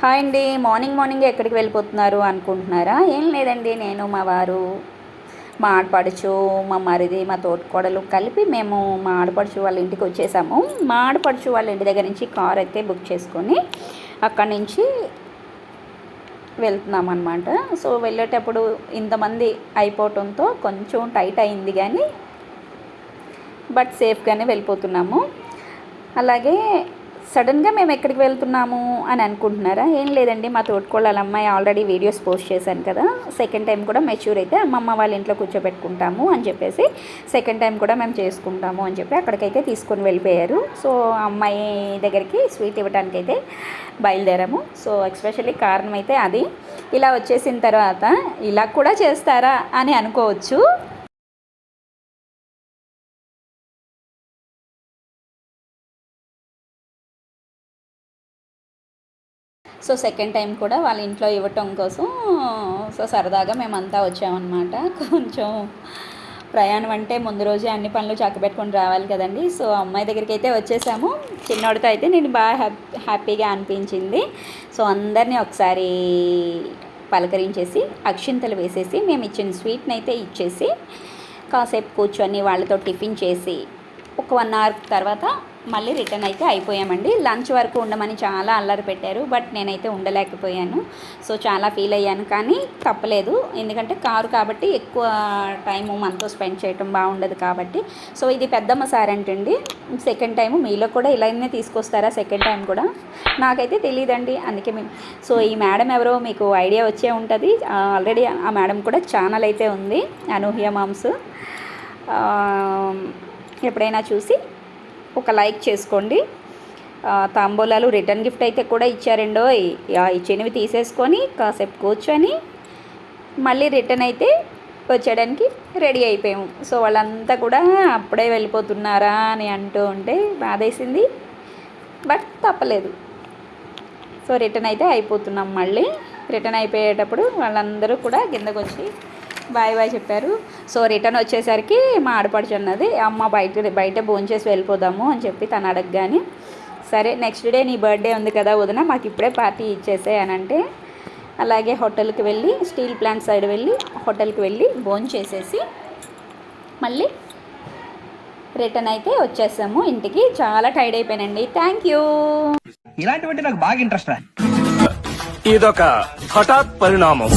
Hi అండి. Morning morning ఎక్కడికి వెళ్ళిపోతున్నారు అనుకుంటున్నారా? ఏం లేదండి. నేను మా వారు మా ఆడపడుచు మా మరిది మా తోటకోడలు కలిపి మేము మా ఆడపడుచు వాళ్ళ ఇంటికి వచ్చేసాము. మా ఆడపడుచు వాళ్ళ ఇంటి దగ్గర నుంచి కార్ అయితే బుక్ చేసుకొని అక్కడి నుంచి వెళ్తున్నాం అనమాట సో వెళ్ళేటప్పుడు ఇంతమంది అయిపోవటంతో కొంచెం టైట్ అయింది కానీ బట్ సేఫ్గానే వెళ్ళిపోతున్నాము. అలాగే సడన్గా మేము ఎక్కడికి వెళ్తున్నాము అని అనుకుంటున్నారా? ఏం లేదండి మా తోటికోళ్ళ అమ్మాయి ఆల్రెడీ వీడియోస్ పోస్ట్ చేశాను కదా. సెకండ్ టైం కూడా మెచ్యూర్ అయితే అమ్మమ్మ వాళ్ళ ఇంట్లో కూర్చోబెట్టుకుంటాము అని చెప్పేసి సెకండ్ టైం కూడా మేము చేసుకుంటాము అని చెప్పి అక్కడికైతే తీసుకొని వెళ్ళిపోయారు. సో అమ్మాయి దగ్గరికి స్వీట్ ఇవ్వడానికి అయితే బయలుదేరాము. సో ఎక్స్పెషల్లీ కారణం అయితే అది. ఇలా వచ్చేసిన తర్వాత ఇలా కూడా చేస్తారా అని అనుకోవచ్చు. సో సెకండ్ టైం కూడా వాళ్ళ ఇంట్లో ఇవ్వటం కోసం సో సరదాగా మేమంతా వచ్చామన్నమాట. కొంచెం ప్రయాణం అంటే ముందు రోజే అన్ని పనులు చక్కబెట్టుకొని రావాలి కదండి. సో అమ్మాయి దగ్గరికి అయితే వచ్చేసాము. చిన్నోడితో అయితే నేను బాగా హ్యాపీ హ్యాపీగా అనిపించింది. సో అందరినీ ఒకసారి పలకరించేసి అక్షింతలు వేసేసి మేము ఇచ్చిన స్వీట్ని అయితే ఇచ్చేసి కాసేపు కూర్చొని వాళ్ళతో టిఫిన్ చేసి ఒక వన్ అవర్ తర్వాత మళ్ళీ రిటర్న్ అయితే అయిపోయామండి. లంచ్ వరకు ఉండమని చాలా అల్లరి పెట్టారు బట్ నేనైతే ఉండలేకపోయాను. సో చాలా ఫీల్ అయ్యాను కానీ తప్పలేదు. ఎందుకంటే కారు కాబట్టి ఎక్కువ టైము మనతో స్పెండ్ చేయటం బాగుండదు కాబట్టి. సో ఇది పెద్దమ్మ సార్ అంటండి. సెకండ్ టైం మీలో కూడా ఇలానే తీసుకొస్తారా సెకండ్ టైం కూడా? నాకైతే తెలియదండి అందుకే మేము సో ఈ మేడం ఎవరో మీకు ఐడియా వచ్చే ఉంటుంది. ఆల్రెడీ ఆ మేడం కూడా ఛానల్ అయితే ఉంది అనూహ్య మామ్స్. ఎప్పుడైనా చూసి ఒక లైక్ చేసుకోండి. తాంబూలాలు రిటర్న్ గిఫ్ట్ అయితే కూడా ఇచ్చారండో ఇచ్చినవి తీసేసుకొని కాసేపు కూర్చొని మళ్ళీ రిటర్న్ అయితే వచ్చేయడానికి రెడీ అయిపోయాము. సో వాళ్ళంతా కూడా అప్పుడే వెళ్ళిపోతున్నారా అని అంటూ ఉంటే బాధేసింది. బట్ తప్పలేదు. సో రిటర్న్ అయితే అయిపోతున్నాం మళ్ళీ. రిటర్న్ అయిపోయేటప్పుడు వాళ్ళందరూ కూడా కిందకు వచ్చి బాయ్ బాయ్ చెప్పారు. సో రిటర్న్ వచ్చేసరికి మా ఆడపడుచు అన్నది అమ్మ బయట బయట భోంచేసి వెళ్ళిపోదాము అని చెప్పి తను అడగగానే సరే నెక్స్ట్ డే నీ బర్త్డే ఉంది కదా వదిన మాకు ఇప్పుడే పార్టీ ఇచ్చేసే అని అంటే అలాగే హోటల్కి వెళ్ళి స్టీల్ ప్లాంట్ సైడ్ వెళ్ళి హోటల్కి వెళ్ళి భోంచేసేసి మళ్ళీ రిటర్న్ అయితే వచ్చేసాము ఇంటికి. చాలా టైర్డ్ అయిపోయానండి. థ్యాంక్ యూ ఇలాంటివంటే నాకు బాగా ఇంట్రెస్ట్ రా. ఇదొక హఠాత్ పరిణామం.